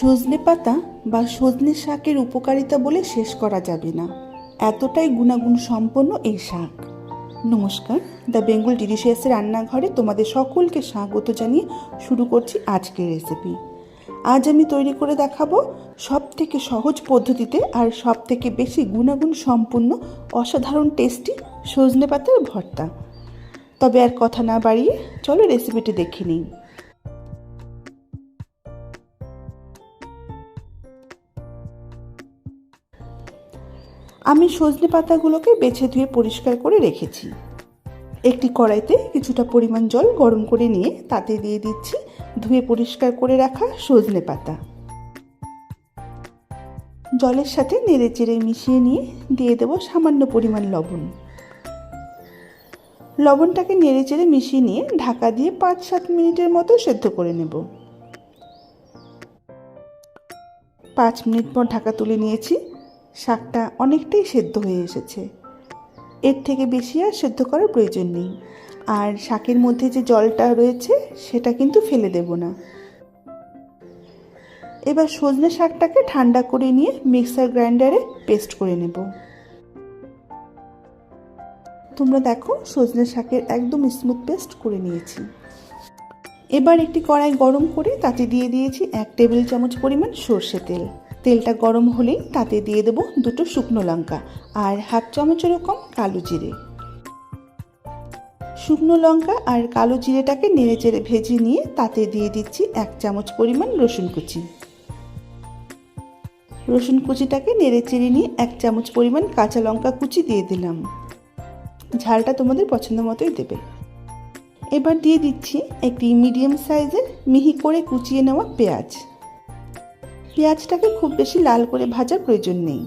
সজনে পাতা বা সজনে শাকের উপকারিতা বলে শেষ করা যাবে না। এতটাই গুণাগুণ সম্পন্ন এই শাক। নমস্কার, দ্য বেঙ্গল ডিলিশিয়াসের রান্নাঘরে তোমাদের সকলকে স্বাগত জানিয়ে শুরু করছি আজকের রেসিপি আজ আমি তৈরি করে দেখাবো সব থেকে সহজ পদ্ধতিতে আর সব থেকে বেশি গুণাগুণ সম্পন্ন অসাধারণ টেস্টি সজনে পাতার ভর্তা। তবে আর কথা না বাড়িয়ে চলো রেসিপিটি দেখে নিই। আমি সজনে পাতাগুলোকে বেছে ধুয়ে পরিষ্কার করে রেখেছি। একটি কড়াইতে কিছুটা পরিমাণ জল গরম করে নিয়ে তাতে দিয়ে দিচ্ছি ধুয়ে পরিষ্কার করে রাখা সজনে পাতা। জলের সাথে নেড়ে চেড়ে মিশিয়ে নিয়ে দিয়ে দেবো সামান্য পরিমাণ লবণ। লবণটাকে নেড়ে চেড়ে মিশিয়ে নিয়ে ঢাকা দিয়ে পাঁচ সাত মিনিটের মতো সেদ্ধ করে নেব। পাঁচ মিনিট পর ঢাকা তুলে নিয়েছি। শাকটা অনেকটাই সেদ্ধ হয়ে এসেছে। এর থেকে বেশি আর সেদ্ধ করার প্রয়োজন নেই। আর শাকের মধ্যে যে জলটা রয়েছে, সেটা কিন্তু ফেলে দেব না। এবার সজনে শাকটাকে ঠান্ডা করে নিয়ে মিক্সার গ্রাইন্ডারে পেস্ট করে নেব। তোমরা দেখো, সজনে শাকের একদম স্মুথ পেস্ট করে নিয়েছি। এবার একটি কড়াই গরম করে তাতে দিয়ে দিয়েছি এক টেবিল চামচ পরিমাণ সর্ষে তেল। তেলটা গরম হলেই তাতে দিয়ে দেবো দুটো শুকনো লঙ্কা আর হাফ চামচেরও কম কালো জিরে। শুকনো লঙ্কা আর কালো জিরেটাকে নেড়ে চেড়ে ভেজে নিয়ে তাতে দিয়ে দিচ্ছি এক চামচ পরিমাণ রসুন কুচি। রসুন কুচিটাকে নেড়ে চেড়ে নিয়ে এক চামচ পরিমাণ কাঁচা লঙ্কা কুচি দিয়ে দিলাম। ঝালটা তোমাদের পছন্দ মতোই দেবে। এবার দিয়ে দিচ্ছি একটি মিডিয়াম সাইজের মিহি করে কুচিয়ে নেওয়া পেঁয়াজ। পেঁয়াজটাকে খুব বেশি লাল করে ভাজার প্রয়োজন নেই।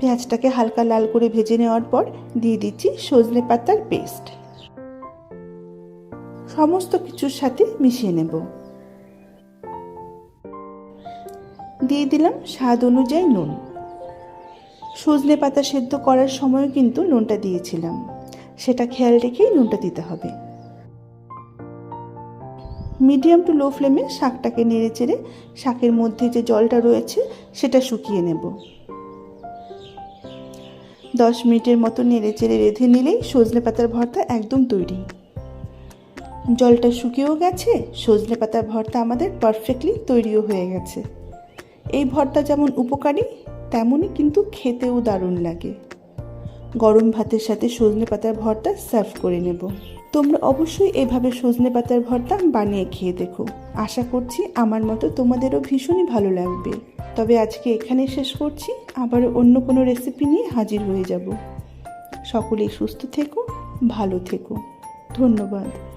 পেঁয়াজটাকে হালকা লাল করে ভেজে নেওয়ার পর দিয়ে দিচ্ছি সজনে পাতার পেস্ট। সমস্ত কিছুর সাথে মিশিয়ে নেব। দিয়ে দিলাম স্বাদ অনুযায়ী নুন। সজনে পাতা সেদ্ধ করার সময় কিন্তু নুনটা দিয়েছিলাম। সেটা খেয়াল রেখেই নুনটা দিতে হবে। মিডিয়াম টু লো ফ্লেমে শাকটাকে নেড়ে চেড়ে শাকের মধ্যে যে জলটা রয়েছে সেটা শুকিয়ে নেব। দশ মিনিটের মতো নেড়ে চেড়ে রেঁধে নিলেই সজনে পাতার ভর্তা একদম তৈরি। জলটা শুকিয়েও গেছে, সজনে পাতার ভর্তা আমাদের পারফেক্টলি তৈরিও হয়ে গেছে। এই ভর্তা যেমন উপকারী, তেমনই কিন্তু খেতেও দারুণ লাগে। গরম ভাতের সাথে সজনে পাতার ভর্তা সার্ভ করে নেব। তোমরা অবশ্যই এভাবে সজনে পাতার ভর্তা বানিয়ে খেয়ে দেখো। আশা করছি আমার মতো তোমাদেরও ভীষণই ভালো লাগবে। তবে আজকে এখানে শেষ করছি। আবার অন্য কোনো রেসিপি নিয়ে হাজির হয়ে যাব। সকলেই সুস্থ থেকো, ভালো থেকো। ধন্যবাদ।